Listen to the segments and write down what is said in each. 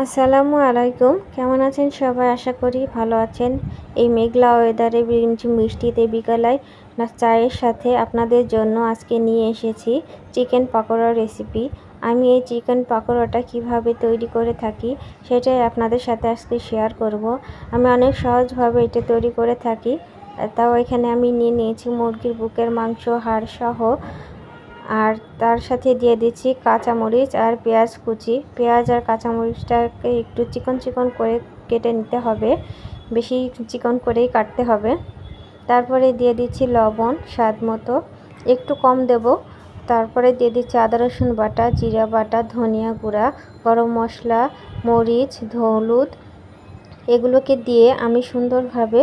আসসালামু আলাইকুম। কেমন আছেন সবাই? আশা করি ভালো আছেন। এই মেঘলা ওয়েদারে মিষ্টিতে বিকালায় না চায়ের সাথে আপনাদের জন্য আজকে নিয়ে এসেছি চিকেন পাকোড়া রেসিপি আমি এই চিকেন পাকোড়াটা কীভাবে তৈরি করে থাকি সেটাই আপনাদের সাথে আজকে শেয়ার করব। আমি অনেক সহজভাবে এটা তৈরি করে থাকি। তাও এখানে আমি নিয়ে নিয়েছি মুরগির বুকের মাংস হাড় সহ আর তার সাথে দিয়ে দিচ্ছি কাঁচামরিচ আর পেঁয়াজ কুচি। পেঁয়াজ আর কাঁচামরিচটাকে একটু চিকন চিকন করে কেটে নিতে হবে। বেশি চিকন করেই কাটতে হবে। তারপরে দিয়ে দিচ্ছি লবণ স্বাদ মতো। একটু কম দেব। তারপরে দিয়ে দিচ্ছি আদা, রসুন বাটা, জিরা বাটা, ধনিয়া গুঁড়া, গরম মশলা, মরিচ, হলুদ। এগুলোকে দিয়ে আমি সুন্দরভাবে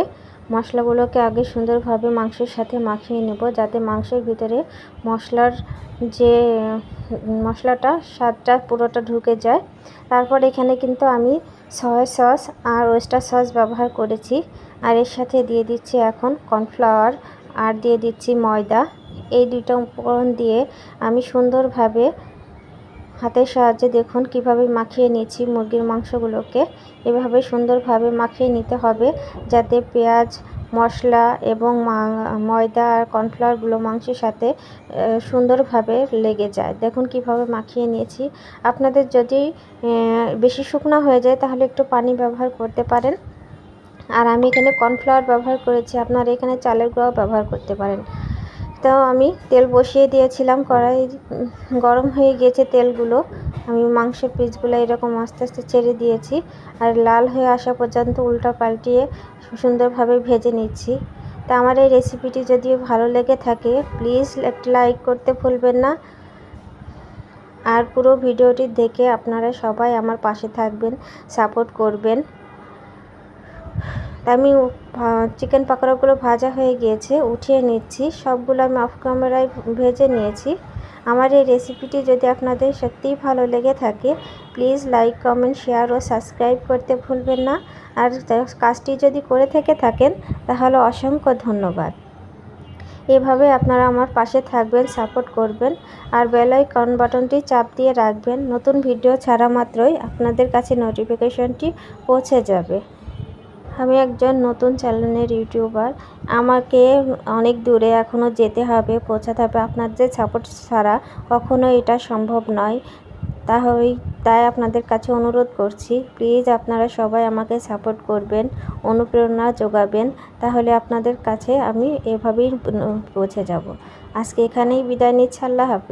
মশলাগুলোকে আগে সুন্দরভাবে মাংসের সাথে মাখিয়ে নেব, যাতে মাংসের ভিতরে মশলার যে, মশলাটা, স্বাদটা পুরোটা ঢুকে যায়। তারপর এখানে কিন্তু আমি সয়া সস আর ওয়েস্টার সস ব্যবহার করেছি। আর এর সাথে দিয়ে দিচ্ছি এখন কর্নফ্লাওয়ার আর দিয়ে দিচ্ছি ময়দা। এই দুইটা উপকরণ দিয়ে আমি সুন্দরভাবে হাতের সাহায্যে দেখুন কীভাবে মাখিয়ে নিয়েছি মুরগির মাংসগুলোকে। এভাবে সুন্দরভাবে মাখিয়ে নিতে হবে যাতে পেঁয়াজ, মশলা এবং ময়দা আর কর্নফ্লাওয়ারগুলো মাংসের সাথে সুন্দরভাবে লেগে যায়। দেখুন কীভাবে মাখিয়ে নিয়েছি। আপনাদের যদি বেশি শুকনো হয়ে যায় তাহলে একটু পানি ব্যবহার করতে পারেন। আর আমি এখানে কর্নফ্লাওয়ার ব্যবহার করেছি, আপনারা এখানে চালের গুঁড়াও ব্যবহার করতে পারেন। তো আমি তেল বসিয়ে দিয়েছিলাম, কড়াই গরম হয়ে গিয়েছে তেলগুলো। আমি মাংসের পিসগুলো এরকম আস্তে আস্তে ছেড়ে দিয়েছি আর লাল হয়ে আসা পর্যন্ত উল্টা পাল্টিয়ে সুন্দরভাবে ভেজে নিচ্ছি। তা আমার এই রেসিপিটি যদি ভালো লেগে থাকে, প্লিজ একটা লাইক করতে ভুলবেন না। আর পুরো ভিডিওটি দেখে আপনারা সবাই আমার পাশে থাকবেন, সাপোর্ট করবেন। তা আমি চিকেন পাকোড়াগুলো ভাজা হয়ে গিয়েছে, উঠিয়ে নিচ্ছি। সবগুলো আমি অফ ক্যামেরায় ভেজে নিয়েছি। আমার এই রেসিপিটি যদি আপনাদের সত্যিই ভালো লেগে থাকে প্লিজ লাইক কমেন্ট শেয়ার ও সাবস্ক্রাইব করতে ভুলবেন না। আর কাজটি যদি করে থেকে থাকেন, তাহলে অসংখ্য ধন্যবাদ। এভাবে আপনারা আমার পাশে থাকবেন সাপোর্ট করবেন, আর বেল আইকন বাটনটি চাপ দিয়ে রাখবেন। নতুন ভিডিও ছাড়া মাত্রই আপনাদের কাছে নোটিফিকেশনটি পৌঁছে যাবে। আমি একজন নতুন চ্যানেলের ইউটিউবার। আমাকে অনেক দূরে এখনও যেতে হবে, পৌঁছাতে হবে। আপনাদের সাপোর্ট ছাড়া কখনো এটা সম্ভব নয়। তাহলে তাই আপনাদের কাছে অনুরোধ করছি প্লিজ আপনারা সবাই আমাকে সাপোর্ট করবেন, অনুপ্রেরণা যোগাবেন। তাহলে আপনাদের কাছে আমি এভাবেই পৌঁছে যাব। আজকে এখানেই বিদায় নিচ্ছি, আল্লাহ হাফেজ।